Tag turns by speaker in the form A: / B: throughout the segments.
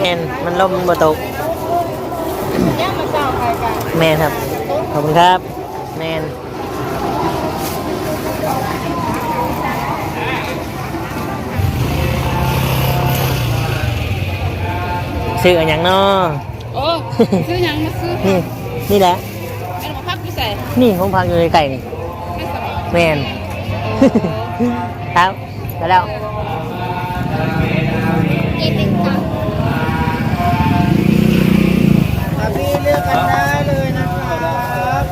A: แมนมันลมบ่ตก
B: ย่างมาเจ้าใครกัน
A: แมนครับ ขอบคุณครับ แมนซื้ออนอย่างเนาะ
B: โอ้ซื้อหยังมาซื้อ
A: นี่ นี่แหละ
B: ไอ้มาพักอยู่ใส่
A: นี่ของพักอยู่ในไก่นี่
B: ไม่สบาย
A: แมนครับไปแล้ว
C: กันได้เลยนะครับ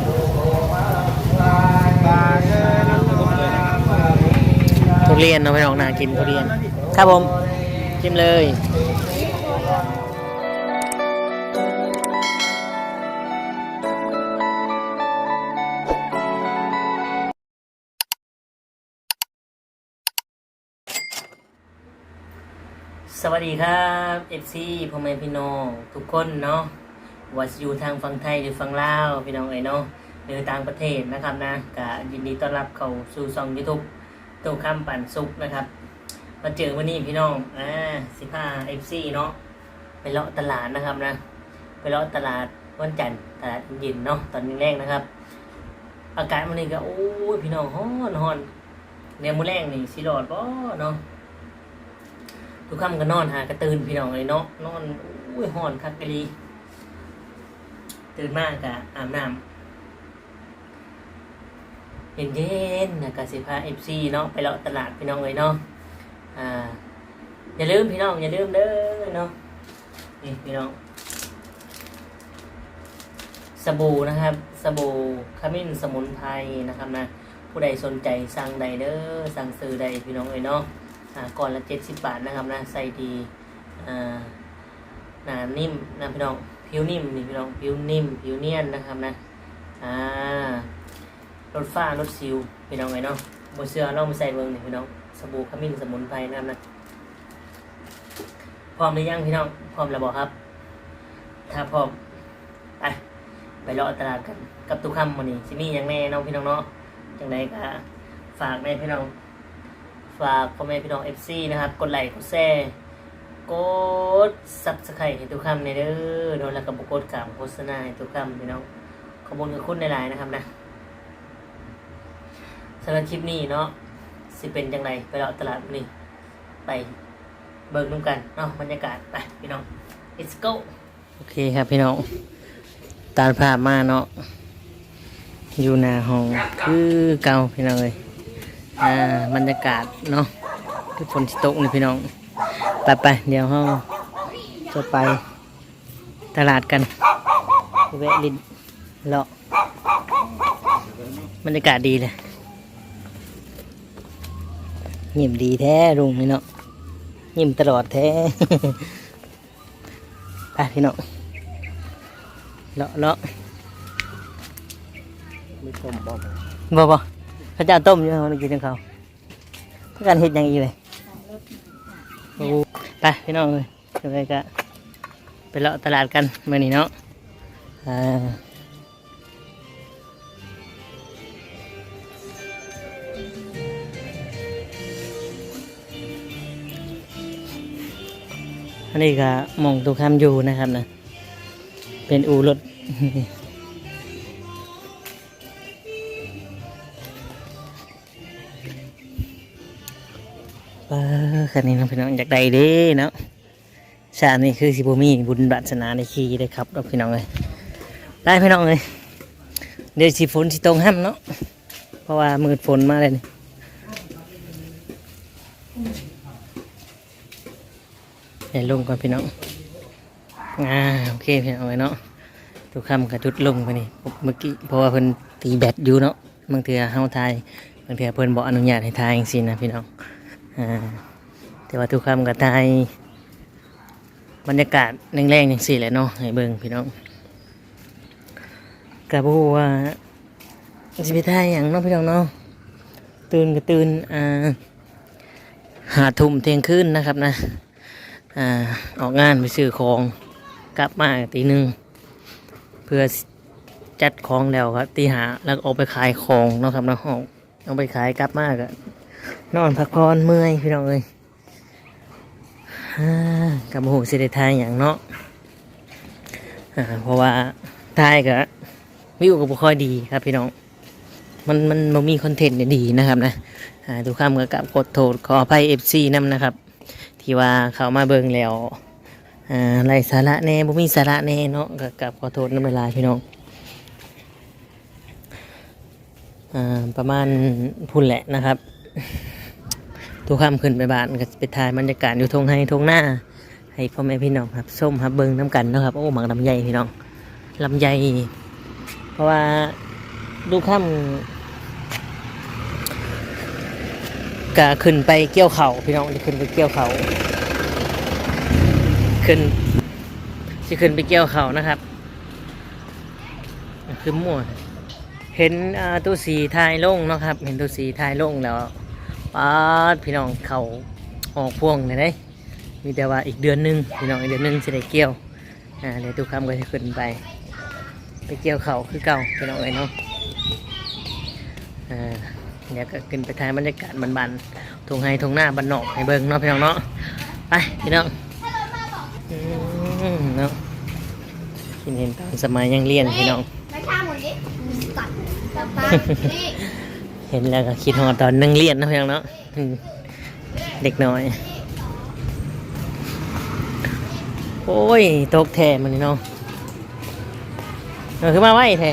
C: ทุเรี
A: ยนเอาไปออกนากินทุเรียน ครับผมชิมเลยสวัสดีครับ FC พ่อแม่พี่น้องทุกคนเนาะ ว่าจะอยู่ทางฝั่งไทยหรือฝั่งลาวพี่น้องเอ๋ยเนาะหรือต่างประเทศนะครับนะก็ยินดีต้อนรับเข้าสู่ช่องยูทูบตู้คำปั่นสุกนะครับ มาเจอวันนี้พี่น้องอ่าสิบห้า FC เนาะไปเลาะตลาดนะครับนะ ไปเลาะตลาดวันจันทร์ตลาดเย็นเนาะตอนแรกนะครับ อากาศมันนี่ก็โอ้ยพี่น้องฮ้อนฮ้อนเนี่ยมื้อแรกนี่สิรอดบ่เนาะทุกค่ำก็นอนหากระตื่นพี่น้องเลยเนาะนอนอุ้ยห่อนคักกะลี ตื่นมากกะอาบน้ำเย็นเย็นๆนะกะสิพาเอฟซีเนาะไปเลาะตลาดพี่น้องเลยเนาะอ่าอย่าลืมพี่น้องอย่าลืมเด้อเนาะนี่พี่น้องสบู่นะครับสบู่ขมิ้นสมุนไพรนะครับนะผู้ใดสนใจสั่งใดเด้อสั่งซื้อใดพี่น้องเลยเนาะอ่าก่อนละเจ็ดสิบบาทนะครับนะใส่ดีอ่าหนานิ่มนะพี่น้อง ผิวนิ่มนี่พี่น้องผิวนิ่มผิวเนียนนะครับนะอ่าลดฝ้าลดสิวพี่น้องไงเนาะบนเสื้อลองมาใส่เบิ้งนี่พี่น้องสบู่ขมิ้นสมุนไพรนะครับนะพร้อมหรือยังพี่น้องพร้อมแล้วบอกครับ ถ้าพร้อมไปไปรอตลาดกันกับตุกคำวันนี้สิมีอย่างแน่น้องพี่น้องเนาะจังไดก็ฝากแม่พี่น้อง ฝากพ่อแม่พี่น้อง FC นะครับ กดไลค์กดแชร์ กดซับสไครต์ให้ทุกคำในเด้อโดนแล้วก็บกดกล่าวโฆษณาให้ทุกคำพี่น้องขอบคุณกับคุณในไลน์นะครับนะสำหรับคลิปนี้เนาะสิเป็นจังไรไปเราะตลาดนี้ไปเบิ่งนุ่มกันเนาะบรรยากาศไปพี่น้อง let's go โอเคครับพี่น้องตามภาพมาเนาะอยู่หน้าห้องคือเก่าพี่น้องเลยอ่าบรรยากาศเนาะทุกฝนตกนี่พี่น้อง ไปไปเดี๋ยวเราจะไปตลาดกันแวะลินเลาะบรรยากาศดีเลยยิ้มดีแท้ลุงนี่เนาะยิ้มตลอดแท้ไปพี่เน้องเลาะเลาะ
C: ไม่ชมบอล
A: บ่บ่เขาจะเอาต้มอยู่เขากินของเขาเพื่อการเห็ดอย่างอีเลยโอ้ ไปพี่น้องเลยไปก็ไปเลาะตลาดกันเมื่อนี้เนาะอ่าอันนี้ก็มองตุกคำอยู่นะครับนะเป็นอูรถ คันนี้น้องพี่น้องอยากได้เด้เนาะชาตินี้คือสิบมีบุญบัตนาในคีได้ครับเราพี่น้องเลยได้พี่น้องเลยเดี๋ยวสิฝนสิตรงห้ำเนาะเพราะว่ามืดฝนมาเลยนี่เดี๋ยวลงก่อนพี่น้องอ่าโอเคพี่น้องเลยเนาะทุกคำกระจุดลงไปนี่เมื่อกี้เพราะว่าเพิ่นตีแบตอยู่เนาะบางเทือเฮาทายบางเทือเพิ่นบอกอนุญาตให้ทายจริงๆนะพี่น้องอ่า แต่ว่าทุกคำก็ตายบรรยากาศแรงๆอย่างสี่แหละเนาะให้เบิ่งพี่น้องกะบูว่าสิไปทายอย่างเนาะพี่น้องเนาะตื่นก็ตื่นอ่าหาทุ่มเที่ยงคืนนะครับนะอ่าออกงานไปซื้อของกลับมาตีหนึ่งเพื่อจัดของแล้วครับตีหาแล้วออกไปขายของเนาะครับเนาะออกเอาไปขายกลับมาก็นอนพักผ่อนเมื่อยพี่น้องเอ้ย กับโหสิได้ทายอย่างเนาะเพราะว่าทายกับวิวก็บ่ค่อยดีครับพี่น้อง มันมันบ่มีคอนเทนต์เนี่ยดีนะครับนะทุกคำก็กับกดโทษขออภัย FC นํนะครับ ที่ว่าเขามาเบิ่งแล้วอ่าไรสาระแน่บ่มีสาระแน่เนาะก,กับขอโทษน้ำเวลาพี่น้องอประมาณพุ่นแหละนะครับ ทุกคำขึ้นไปบ้านก็ไปถ่ายบรรยากาศอยู่ทงให้ทงหน้า ให้พ่อแม่พี่น้องครับส้มครับเบิ้งน้ำกันนะครับโอ้หมักลำไยพี่น้องลำไยเพราะว่าดูคำก็ขึ้นไปเกี่ยวเขาพี่น้องจะขึ้นไปเกี่ยวเขาขึ้นจะขึ้นไปเกี่ยวเขานะครับคือมั่วเห็นตัวสีทายลงนะครับ เห็นตัวสีทายลงแล้ว ป้าดพี่น้องเขาออกพวงเลยได้มีแต่ว่าอีกเดือนหนึงพี่น้องอีกเดือนหนึงจะได้เกี่ยวอ่าเดี๋ยวทุกคำก็จะขึ้นไป ไปเกี่ยวเขาคือเก่าพี่น้องเอ้ยเนาะอ่าเดี๋ยวก็ขึ้นไปถ่ายบรรยากาศบันๆทงไฮทงหน้าบันนอกให้เบิ่งเนาะพี่น้องเนาะไปพี่น้องอืมเนาะกินเห็นตอนสมัยยังเรียนพี่น้อง เห็นแล้วก็คิดฮอตอนนั่งเรียนนะเพี่น้องเนาะเด็กน้อย โอ้ยตกแทมันนี่เนาะเอาขึ้นมาไหวแท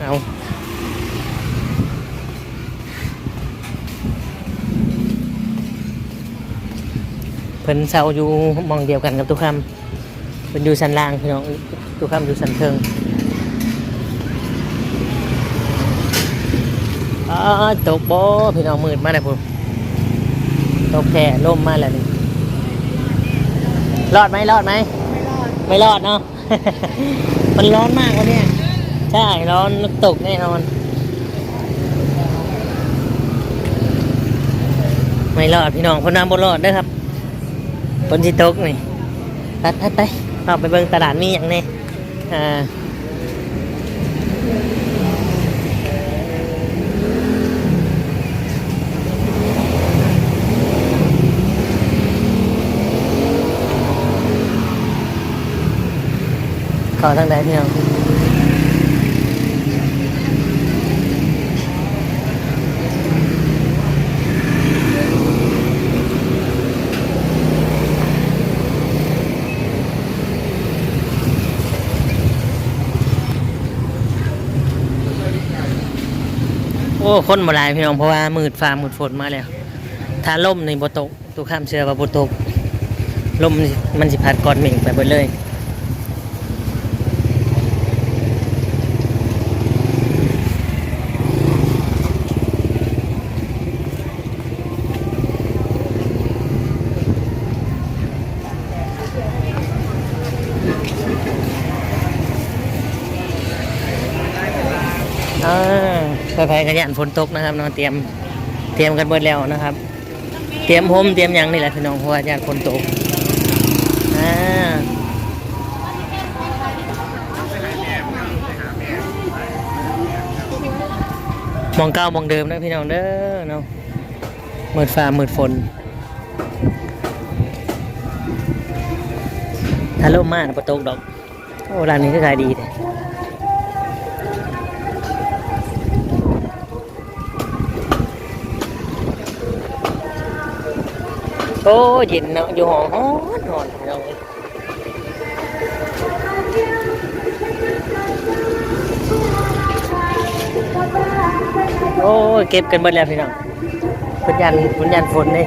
A: เอาเพิ่นเซาอยู่มองเดียวกันกับตุกคำเพิ่นอยู่สันล่างพี่น้องตุกคำอยู่สันเทิง อ๋อ ตกบ่พี่น้องมืดมาแล้วพุ่นตกแค่ล่มมาแล้วนี่รอดไหมรอดไหมไม่รอดเนาะ มันร้อนมากวันเนี้ยใช่ ร้อนตกแน่นอน ไม่รอดพี่น้องคนน้ำบนรอดเด้อครับคนที่ตกนี่ไปไปไปเอาไปเบิ่งตลาดมีอย่างนี้อ่า ขอทางใดพี่น้องโอ้คนมาลายพี่น้องเพราะว่ามืดฟ้ามืดฝนมาแล้วถ้าล่มในบตกตัวข้ามเชือว่าบตกลมมันสิมันสิพัดก้อนเหม่งไปหมดเลย ไปไปกันยันฝนตกนะครับเนาะเตรียมเตรียมกันเบิดแล้วนะครับ เตรียมพรมเตรียมยังนี่แหละพี่น้องเพราะว่ายันฝนตกอ่าหมองเก้ามองเดิมนะพี่น้องเด้อเนาะมืดฟ้ามืดฝนถ้าลมมากนะประตกดอก โอ้ร้านนี้ก็ขายดีเลย โอ้เย็นเนาะอยู่ห้องฮ้อนนอนพี่น้องเอ้ยโอ้ยเก็บกันหมดแล้วพี่น้องพุนยันพุนยันฝนเลย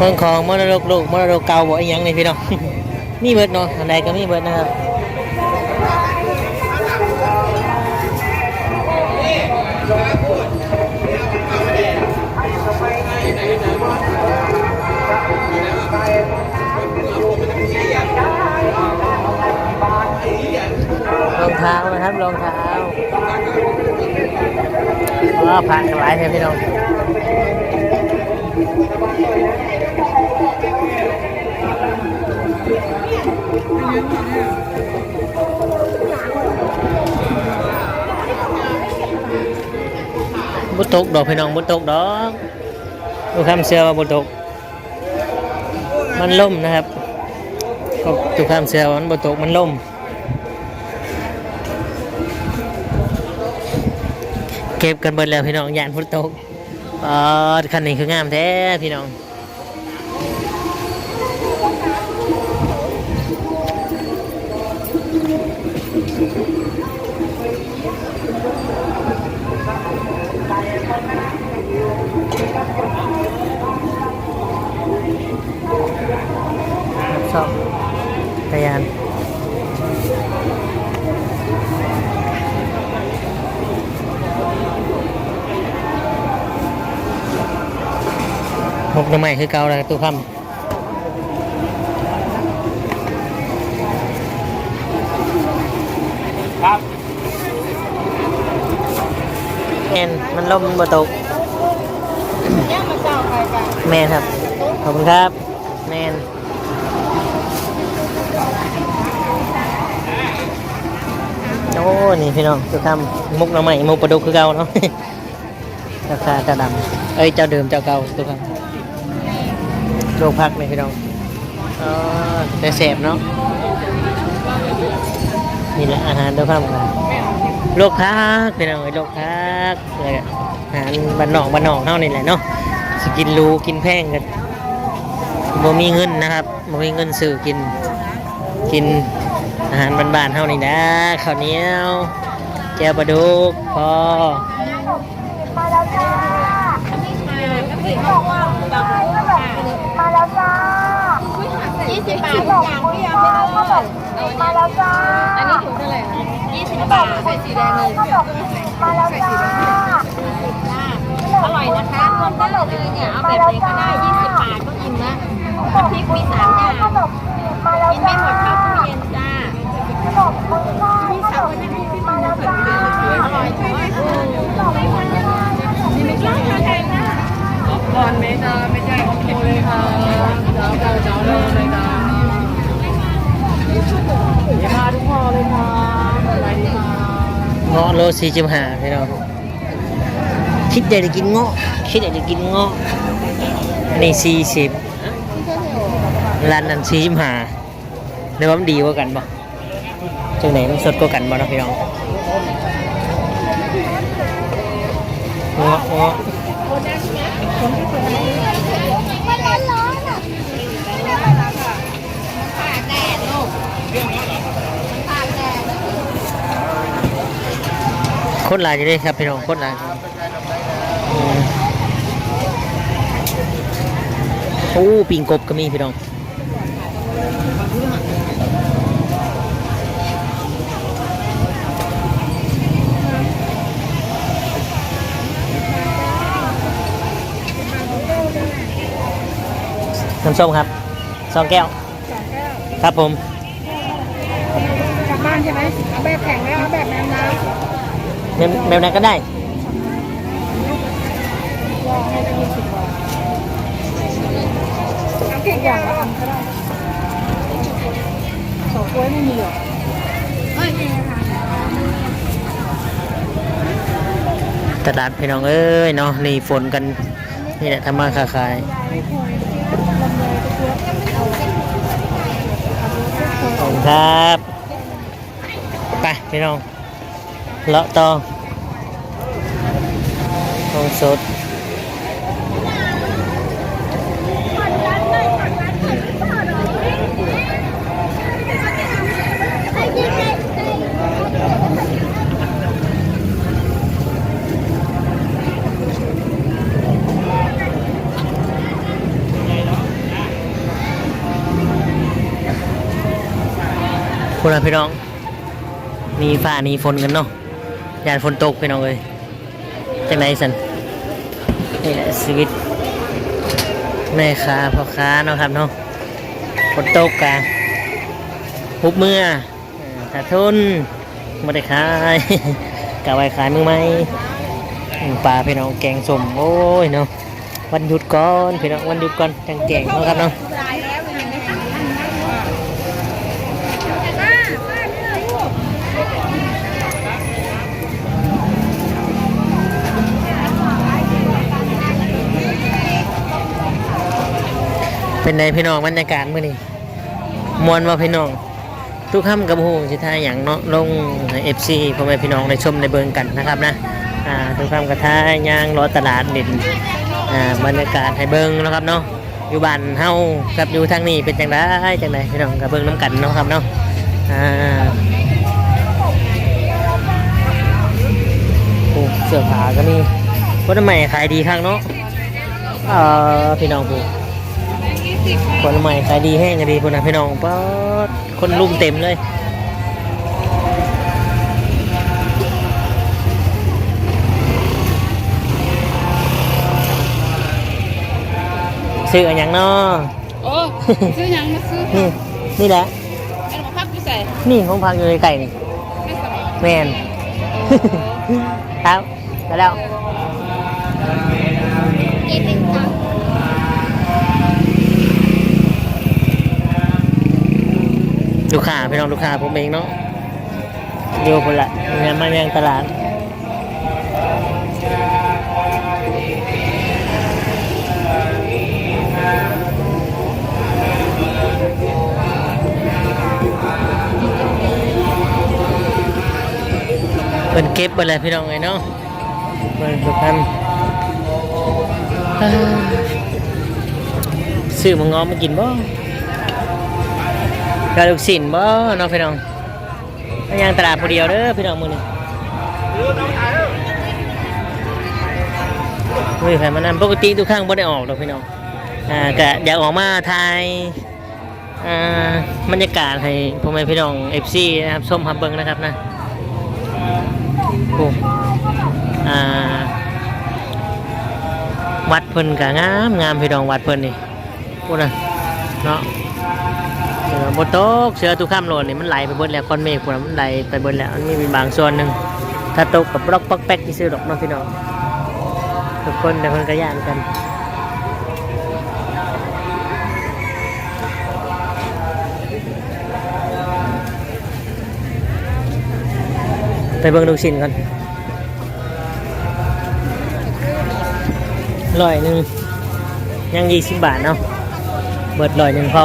A: เบิ่งของมรดกลูกมรดกเก่าบ่อีหยังนี่พี่น้อง มีเบิดเนาะอันใดก็มีเบิดนะครับรองเท้านะครับรองเท้าก็ผ่านกันหลายเทปพี่น้อง บุตกดอกพี่น้องบุตกดอกดูคำเสือว่าบุตก มันล่มนะครับก็ทุกคำเสือว่ามันบุตกมันล่มเก็บกันเบิดแล้วพี่น้องยานพุตกออคันนี้คืองามแท้พี่น้อง หกน้ำใหม่คือเก่าแล้วตู้คำครับแมนมันล่มมันบ่ตก
B: ย่างมาเจ้าไปกัน
A: แมนครับ ขอบคุณครับ แมนโอ้ นี่พี่น้องตู้คำมุกน้ำใหม่มุกปลาดุกคือเก่าเนาะราคาเจ้าดำเอ้ย เจ้าเดิมเจ้าเก่าตู้คำ โรงพักเลยพี่น้องอ๋อแต่แสบเนาะนี่แหละอาหารตู้คำครับโลกพักพี่น้องเอ้ยโลกพักเลยอะอาหารบ้านนอกบ้านนอกเท่านี่แหละเนาะสกินรูกินแพงกันบ่มีเงินนะครับบ่มีเงินซื้อกินกินอาหารบ้านๆเท่านี้นะข้าวเหนียวแก้วปลาดุกพอ
D: มาแล้วจ้า
B: ก็คือบอกว่า แล้
D: วจ้า
B: ยี่สิบบาททุกอย่างพี่ยังไม่ต้องเลย
D: มาแล้วจ้า
B: อันนี้ถุงเท่าไหร่คะยี่สิบบาทใส่สีแดงเลย
D: มาแล้วจ้า
B: อร่อยนะคะรวมได้เลยเนี่ยเอาแบบไหนก็ได้ยี่สิบบาทก็อิ่มนะน้ำพริกมีสามอย่างกินไม่หมดเข้าตู้เย็นจ้า
D: ขนมคุณพ่อ
B: พี่สาวคนนั้นพี่มาแล้วจ้าอร่อยใช่ไหมนี่ไม่ใช่ทางไทยนะ
C: ก่อนไม่จ้าไม่ใช่ของโมเลยค่ะเจ้าเจ้าเจ้าเลยจ้าอย่ามาทุกพ่อเลยค่ะอะไรดีค่ะ
A: เงาะโลสี่จิบห้าพี่น้องคิดอยากจะกินเงาะคิดอยากจะกินเงาะอันนี้สี่สิบร้านนั้นสี่จิบห้าเดี๋ยวว่ามันดีกว่ากันปะจังไหนมันสดกว่ากันบ่เนาะพี่น้อง คนหลายอยู่เด้ครับพี่น้องคนหลายโอ้ปิงกบก็มีพี่น้องน้ำส้มครับสองแก้วครับผม
B: กลับบ้านใช่ไหมเอาแบบแข็งแล้วเอาแบบน้ำน้ำ
A: แบบแบบนั้นก็ได้ำ
B: เอาเก่งอย่างละอันก็ได้สองกล้วยไม่มีหรอเอ้ยค่ะ
A: ตลาดพี่น้องเอ้ยเนาะนี่ฝนกัน นี่แหละทำมาค้าขายขอบคุณครับ ไปพี่น้อง เลาะต่อของสดพวกเรพี่น้อง มีฟ้ามีฝนกันเนาะ ยานฝนตกพี่น้องเลยจากไหนสันนี่แหละชีวิตแม่ค้าพ่อค้าเนาะครับเนาะฝนตกกะฮุบเมื่อเออถ้าทุนไม่ได้ขายกะไว้ขายมือไหมอืมปลาพี่น้องแกงสมโอ้ยเนาะวันหยุดก่อนพี่น้องวันหยุดก่อนจังแกงเนาะครับเนาะ เป็นไงพี่น้องบรรยากาศมื้อนี้มวนว่าพี่น้องทุกค่ำกับหูสิทายอย่างเนาะลงเอฟซีพ่อแม่พี่น้องได้ชมในเบิงกันนะครับนะทุกค่ำกับท้าย่างรอตลาดเด่นบรรยากาศให้เบิงนะครับเนาะอยู่บ้านเฮากับอยู่ทางนี้เป็นจังไดจังไดพี่น้องกับเบิงน้ำกันเนาะครับเนาะโอ้เสื้อผ้าก็มีคนใหม่ขายดีข้างเนาะพี่น้องผู้ คนใหม่ขายดีแห้งก็ดีคนนะพี่น้องป๊าดคนลุ่มเต็มเลยซื้ออนอย่างเนาะ
C: โอ้ซื้อหยังมาซื้อ
A: นี่นี่แหละ
C: อันมาพักอยู่ใส่
A: นี่ของพักอยู่ในไก่นี่
C: ไม่สบาย
A: แมนครับไปแล้ว ลูกค้าพี่น้องลูกค้าผมเองเนาะเดียวคนละงานมาแมงตลาดเป็นเก็บไปเลยพี่น้องไงเนาะมันสุพรรณซื้อมังงอมากินบ่ กระดูกสินบ่น้องพี่น้องมายังตลาดผู้เดียวเด้อพี่น้องมือนี้เฮ้ยใครมานำปกติทุกครั้งบ่ได้ออกดอกพี่น้องอ่าก็อยากออกมาถ่ายอ่าบรรยากาศให้พ่อแม่พี่น้อง FC นะครับชมรับเบิงนะครับนะโอ้อ่าวัดเพิ่นกะงามงามพี่น้องวัดเพิ่นนี่พูดนะเนาะ เสือบตกเสือทุกข้ามโหลนนี่มันไหลไปเบิดแล้วก้อนเมฆพวกนั้นมันไหลไปเบิดแล้วมันมีบางส่วนหนึ่งถ้าตกกับปลอกปอกแป๊กที่ซื้อดอกน้องพี่น้องทุกคนแต่คนก็ย่านกันไปเบิ่งลูกชิ้นก่อนร้อยหนึ่งยังยี่สิบบาทเนาะเบิดร้อยหนึ่งพอ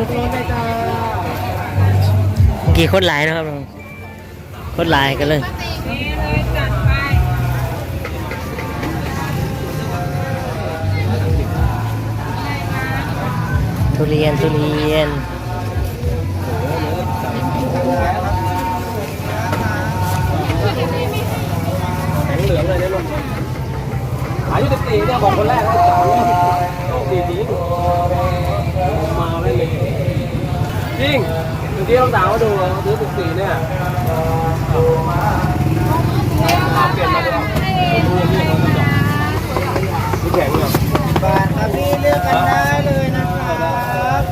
C: ทุกคนทุกคนได้จ้า
A: เมื่อกี้โคตรหลายนะครับน้องโคตรหลายกันเลยทุเรียนทุเรียน
C: เหลืองเลยเนี่ยลูกอายุสิบสี่เนี่ยบอกคนแรกแล้วสาวโชคดีจริงมาไม่เลย จริงเมื่อกี้เราสาวมาดูเขาซื้อสิบสี่เนี่ยมาเปลี่ยนมาดูดูแข็งเนี่ย
E: บาทครับพี่เลือกกันได้เลยนะครับ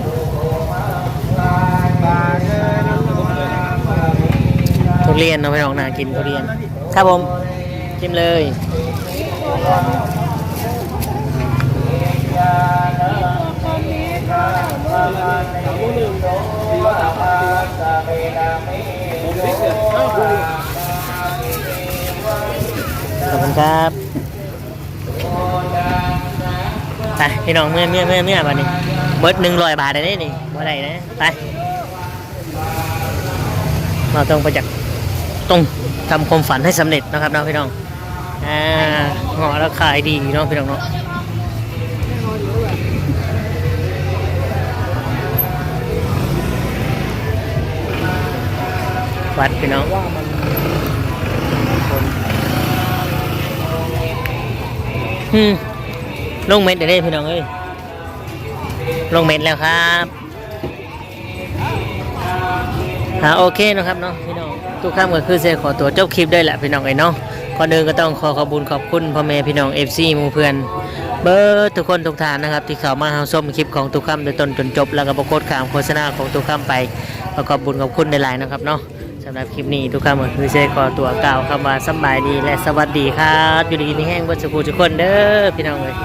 E: บาทเลยนะครับ
A: ทุเรียนเอาไปลองนากินทุเรียน ครับผมชิมเลย ครับไปพี่น้องเมื่อเมื่อเมื่อเมื่อบัดนี้เบิดหนึ่งร้อยบาทได้นี่บ่ได้นะไปเราต้องไปจากต้องทำความฝันให้สำเร็จนะครับน้องพี่น้องอ่าหาะแล้วขายดีเนาะพี่น้องเนาะวัดพี่น้อง อืม ลงเม็ดเดี๋ยวพี่น้องเอ้ยลงเม็ดแล้วครับฮะโอเคนะครับเนาะพี่น้องทุกคำก็คือเซขอตัวจบคลิปได้แหละพี่น้องไอ้เนาะก่อนอื่นก็ต้องขอขอบคุญขอบคุณพ่อแม่พี่น้องเอฟซีมูเพื่อนเบิร์ทุกคนทุกทานนะครับ ที่เข้ามาเฮาชมคลิปของทุกคำโดยตนจนจบแล้วก็ประโคตข่าวโฆษณาของทุกคำไปก็ขอบคุญขอบคุณในหลายนะครับเนาะำหรับคลิปนี้ทุกคำคือเซขอตัวกล่าวคำว่าสบายดีและสวัสดีครับ อยู่ดีมีแห้งบนสุขุทุกคนเด้อพี่น้องเลย